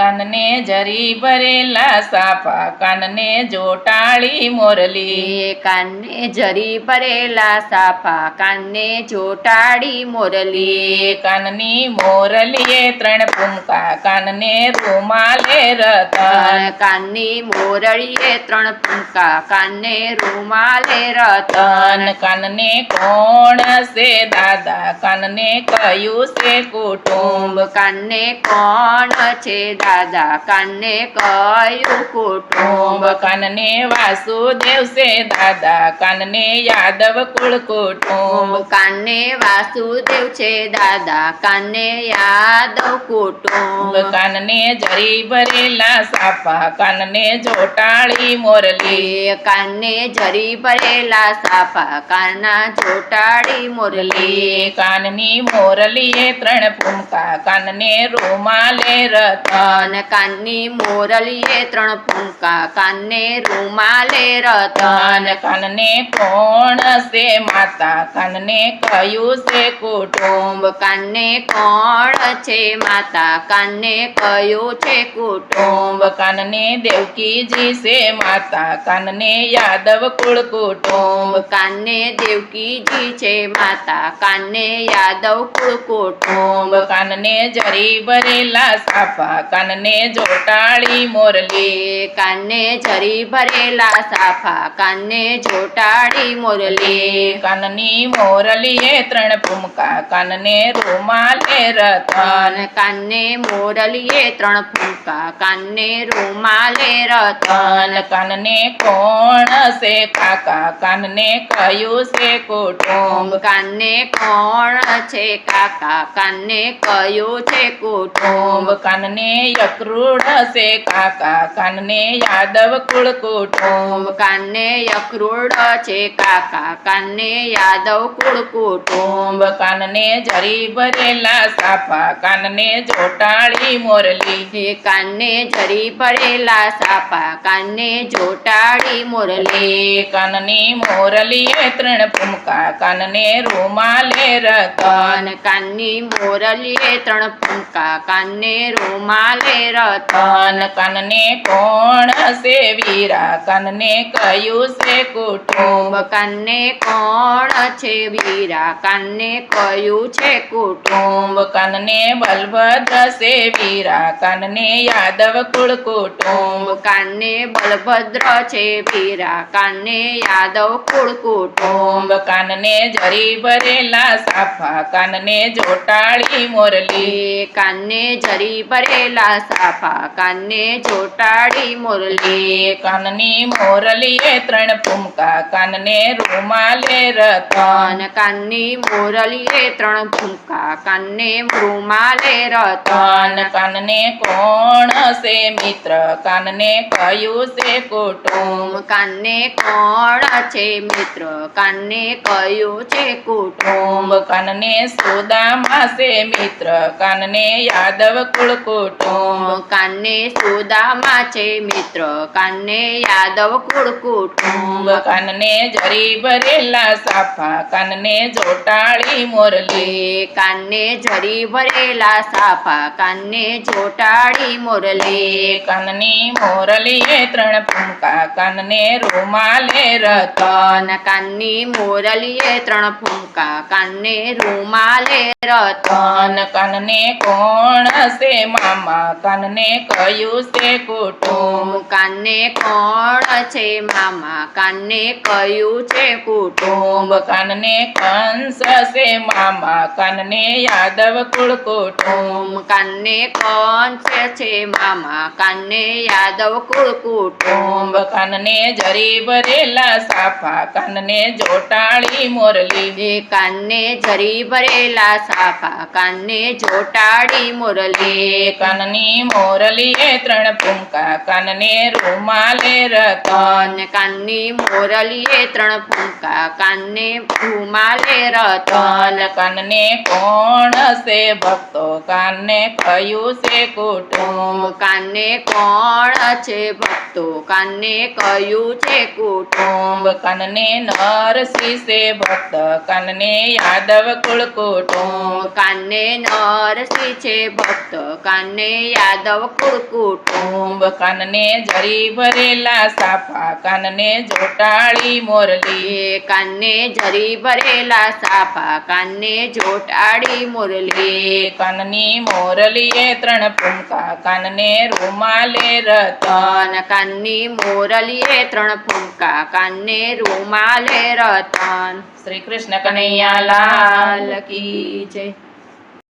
કાનને જરી ભરેલા સાફા કાનને જોટાળી મોરલી. કાનને જરી ભરેલા સાફા કાનને જોટાળી મોરલી. કાનની મોરલીએ ત્રણ પુમકા કાનને રૂમાલે રતન. કાનની મોરળીએ ત્રણ પુંકા કાનને રૂમાલે રતન. કાનને કોણ છે દાદા કાનને કયું છે કુટુંબ? કાનને કોણ છે દાદા કાનને કયું કુટુંબ? કાનને વાસુદેવ છે દાદા કાનને યાદવ કુળ કુટુંબ. કાનને વાસુદેવ છે દાદા કાનને યાદવ કુટુંબ. કાનને જરી ભરેલા સાપા કાનને જોટાળી મોરલી. કાનને જરી ભરેલા સાપા કાના જોટાળી મોરલી. કાનની મોરલીએ ત્રણ ફૂમકા કાનને રૂમાલે રતન કાનની મોરલીએ ત્રણ ફૂંકા કાનને રૂમાલે રતન. કાનને કોણ છે માતા? કાનને કયું છે કુટુંબ? કાનને કોણ છે માતા? કાનને કયું છે કુટુંબ? કાનને દેવકીજી છે માતા? કાનને યાદવ કુળ કુટુંબ? કાનને દેવકીજી છે માતા? કાનને યાદવ કુળ કુટુંબ? કાનને જરી ભરેલા સાફા કાનને જોટાળી મોરલી. કાનને જરી ભરેલા સાફા કાનને જોટાળી મોરલી. કાનની મોરલીએ ત્રણ ફૂમકા કાનને રૂમાલે રતન. કાનને મોરલીએ ત્રણ ફૂમકા કાનને રૂમાલે રતન. કાનને કોણ છે કાકા કાનને કયું છે કુટુંબ? કાનને કોણ છે કાકા કાનને કયું છે કુટુંબ? કાનને યકૃડ હશે કાકા કાનને યાદવ કુળ કુટુંબ. કાનને યકૃડ છે કાકા કાનને યાદવ કુળ કુટુંબ. કાનને જરી ભરેલા સાફા કાનને જોટાળી મોરલી. હે કાનને જરી ભરેલા સાફા કાનને જોટાળી મોરલી. કાનની મોરલીએ ત્રણ ફૂમકા કાનને રૂમાલે રતન. કાનની મોરલીએ ત્રણ ફૂમકા કાનને રૂમાલે રતન તન કાનને કોણ છે વીરા? કાનને કયું છે કુટુંબ? કાનને કોણ છે વીરા? કાનને કયું છે કુટુંબ? કાનને બલભદ્ર છે વીરા? કાનને યાદવ કુળ કુટુંબ? કાનને બલભદ્ર છે વીરા? કાનને યાદવ કુળ કુટુંબ? કુટુંબ કાનને જરી ભરેલા સાફા? કાનને જોટાળી મોરલી? કાનને જરી ભરેલા સાફા કાનને ચોટાડી મુરલી કાનની મોરલીએ ત્રણ ફૂમકા કાનને રૂમાલે રતન. કાનની મોરલીએ ત્રણ ફૂમકા કાનને રૂમાલે રતન. કાનને કોણ છે મિત્ર કાનને કયું છે કુટુંબ? કાનને કોણ છે મિત્ર કાનને કયું છે કુટુંબ કુટુંબ? કાનને સુદામા છે મિત્ર કાનને યાદવ કુળ કુટુંબ. કાનને સુદામા છે મિત્ર કાનને યાદવ કુળ કુટુંબ કુટુંબ કાનને જરી ભરેલા સાફા કાનને જોટાળી મોરલી. કાનને જરી ભરેલા સાફા કાનને જોટાળી મોરલી. કાનની મોરલીએ ત્રણ ફૂંકા કાનને રૂમાલે રતન કાનની મોરલીએ ત્રણ ફૂંકા કાનને રૂમાલે રતન તન કાનને કોણ છે મામા? કાનને કયું છે કુટુંબ. કાનને કોણ છે મામા? કાનને કયું છે કુટુંબ. કાનને કંસ છે મામા? કાનને યાદવ કુળ કુટુંબ. કાનને કંસ છે મામા? કાનને યાદવ કુળ કુટુંબ. કાનને જરી ભરેલા સાફા કાનને જોટાળી મોરલી. કાનને જરી ભરેલા સાફા કાનને જોટાળી મોરલી. કાનની કાનની મોરલીએ ત્રણ ફૂંકા કાનને રૂમાલે રતન. તન કાનની મોરલીએ ત્રણ ફૂંકા કાનને રૂમાલે રતન. તન કાનને કોણ છે ભક્તો? કાનને કયું છે કુટુંબ? કાનને કોણ છે ભક્તો? કાનને કયું છે કુટુંબ? કાનને નરસિંહ છે ભક્ત. કાનને યાદવ કુળ કુટુંબ. કાનને નરસિંહ છે ભક્ત. કાને યાદવ કુટુંબ કાનને જરી ભરેલા સાફા કાનને જોટાળી મોરલી. કાનને જરી ભરેલા સાફા કાનને જોટાળી મોરલી. કાનની મોરલીએ ત્રણ ફૂંકા કાનને રૂમાલે રતન. તન કાનની મોરલીએ ત્રણ ફૂંકા કાનને રૂમાલે રતન. શ્રી કૃષ્ણ કનૈયા લાલ કી જય.